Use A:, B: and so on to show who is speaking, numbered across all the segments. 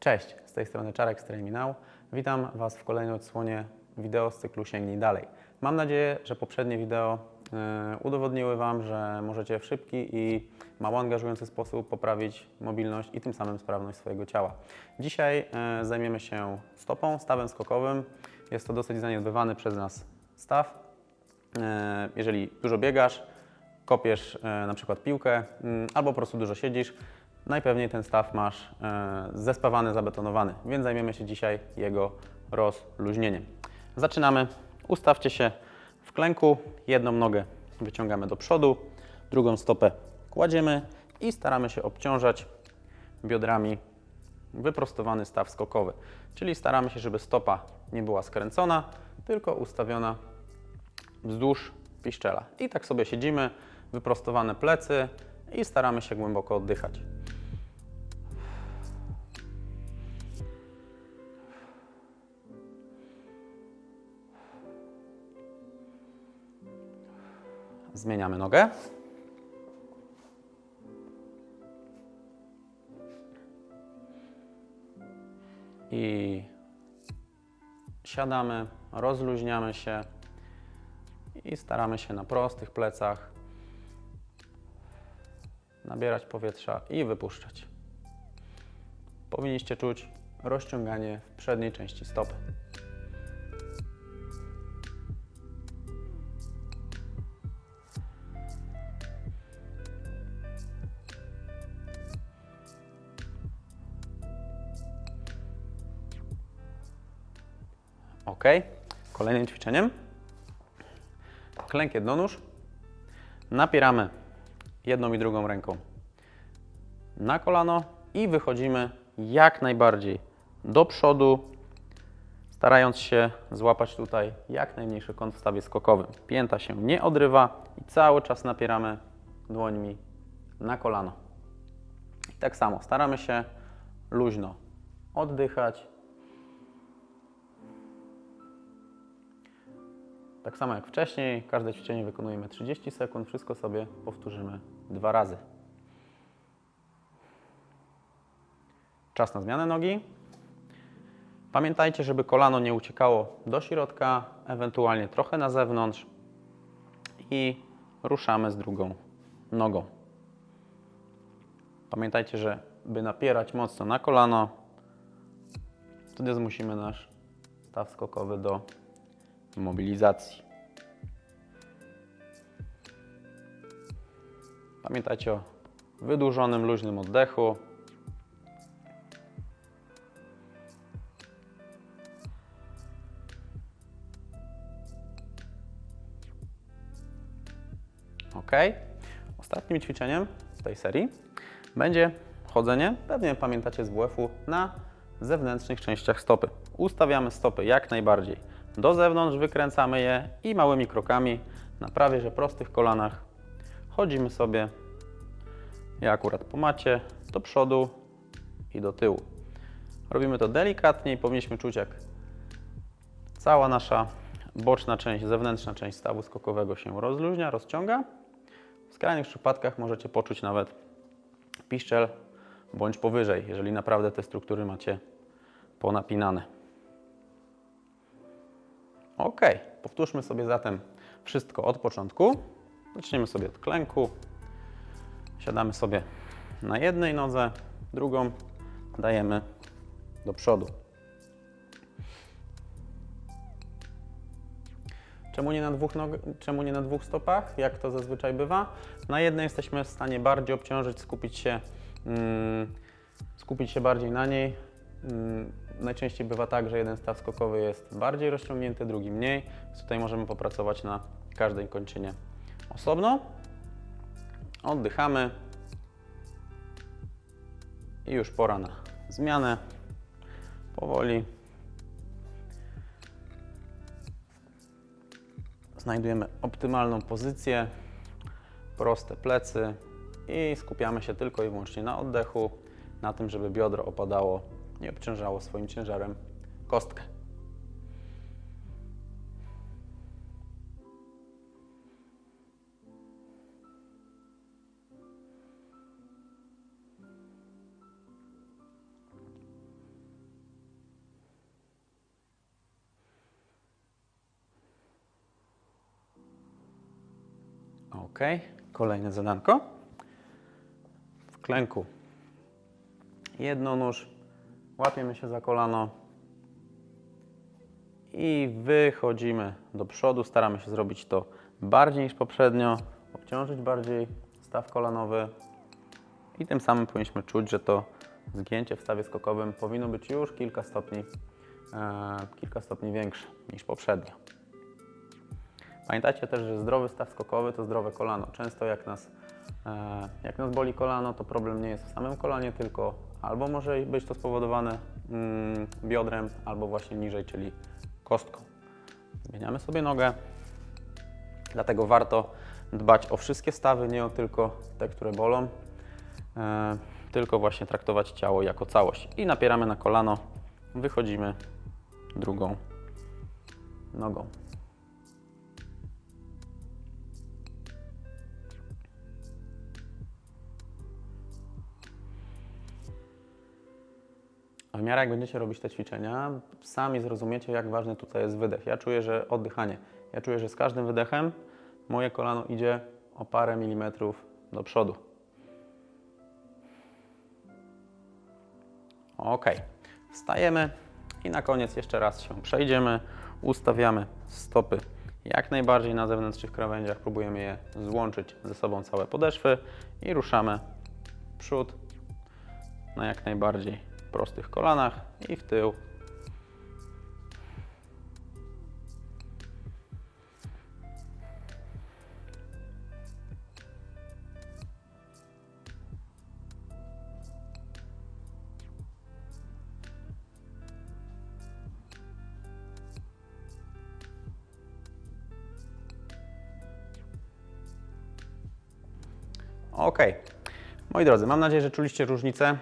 A: Cześć, z tej strony Czarek z Terminał. Witam Was w kolejnej odsłonie wideo z cyklu Sięgnij Dalej. Mam nadzieję, że poprzednie wideo e, udowodniły Wam, że możecie w szybki i mało angażujący sposób poprawić mobilność i tym samym sprawność swojego ciała. Dzisiaj e, zajmiemy się stopą, stawem skokowym. Jest to dosyć zaniedbywany przez nas staw. E, Jeżeli dużo biegasz, kopiesz e, na przykład piłkę mm, albo po prostu dużo siedzisz, najpewniej ten staw masz e, zespawany, zabetonowany, więc zajmiemy się dzisiaj jego rozluźnieniem. Zaczynamy. Ustawcie się w klęku, jedną nogę wyciągamy do przodu, drugą stopę kładziemy i staramy się obciążać biodrami wyprostowany staw skokowy. Czyli staramy się, żeby stopa nie była skręcona, tylko ustawiona wzdłuż piszczela. I tak sobie siedzimy, wyprostowane plecy i staramy się głęboko oddychać. Zmieniamy nogę. I siadamy, rozluźniamy się i staramy się na prostych plecach nabierać powietrza i wypuszczać. Powinniście czuć rozciąganie w przedniej części stopy. Ok. Kolejnym ćwiczeniem klęk jednonóż. Napieramy jedną i drugą ręką na kolano i wychodzimy jak najbardziej do przodu, starając się złapać tutaj jak najmniejszy kąt w stawie skokowym. Pięta się nie odrywa i cały czas napieramy dłońmi na kolano. I tak samo staramy się luźno oddychać. Tak samo jak wcześniej, każde ćwiczenie wykonujemy 30 sekund, wszystko sobie powtórzymy dwa razy. Czas na zmianę nogi. Pamiętajcie, żeby kolano nie uciekało do środka, ewentualnie trochę na zewnątrz i ruszamy z drugą nogą. Pamiętajcie, że by napierać mocno na kolano, wtedy zmusimy nasz staw skokowy do mobilizacji. Pamiętajcie o wydłużonym, luźnym oddechu. Ok. Ostatnim ćwiczeniem w tej serii będzie chodzenie, pewnie pamiętacie z WF-u, na zewnętrznych częściach stopy. Ustawiamy stopy jak najbardziej do zewnątrz, wykręcamy je i małymi krokami na prawie że prostych kolanach chodzimy sobie, ja akurat po macie, do przodu i do tyłu. Robimy to delikatnie i powinniśmy czuć jak cała nasza boczna część, zewnętrzna część stawu skokowego się rozluźnia, rozciąga. W skrajnych przypadkach możecie poczuć nawet piszczel bądź powyżej, jeżeli naprawdę te struktury macie ponapinane. Ok, powtórzmy sobie zatem wszystko od początku. Zaczniemy sobie od klęku. Siadamy sobie na jednej nodze, drugą dajemy do przodu. Czemu nie, na dwóch nog- czemu nie na dwóch stopach, jak to zazwyczaj bywa? Na jednej jesteśmy w stanie bardziej obciążyć, skupić się, mm, skupić się bardziej na niej. Mm, najczęściej bywa tak, że jeden staw skokowy jest bardziej rozciągnięty, drugi mniej. Więc tutaj możemy popracować na każdej kończynie osobno. Oddychamy. I już pora na zmianę. Powoli. Znajdujemy optymalną pozycję, proste plecy i skupiamy się tylko i wyłącznie na oddechu, na tym, żeby biodro opadało nie obciążało swoim ciężarem kostkę. Ok, kolejne zadanko. W klęku jedno nóż, łapiemy się za kolano i wychodzimy do przodu. Staramy się zrobić to bardziej niż poprzednio, obciążyć bardziej staw kolanowy i tym samym powinniśmy czuć, że to zgięcie w stawie skokowym powinno być już kilka stopni, e, kilka stopni większe niż poprzednio. Pamiętajcie też, że zdrowy staw skokowy to zdrowe kolano. Często jak nas, e, jak nas boli kolano, to problem nie jest w samym kolanie, tylko albo może być to spowodowane mm, biodrem, albo właśnie niżej, czyli kostką. Zmieniamy sobie nogę, dlatego warto dbać o wszystkie stawy, nie o tylko te, które bolą, e, tylko właśnie traktować ciało jako całość. I napieramy na kolano, wychodzimy drugą nogą. W miarę jak będziecie robić te ćwiczenia, sami zrozumiecie, jak ważny tutaj jest wydech. Ja czuję, że oddychanie. Ja czuję, że z każdym wydechem moje kolano idzie o parę milimetrów do przodu. Ok, wstajemy i na koniec jeszcze raz się przejdziemy. Ustawiamy stopy jak najbardziej na zewnętrznych krawędziach. Próbujemy je złączyć ze sobą całe podeszwy i ruszamy przód na jak najbardziej prostych kolanach i w tył. Ok. Moi drodzy, mam nadzieję, że czuliście różnicę.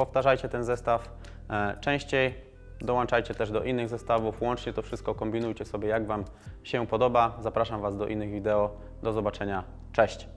A: Powtarzajcie ten zestaw e, częściej. Dołączajcie też do innych zestawów. Łącznie to wszystko, kombinujcie sobie jak Wam się podoba. Zapraszam Was do innych wideo. Do zobaczenia. Cześć.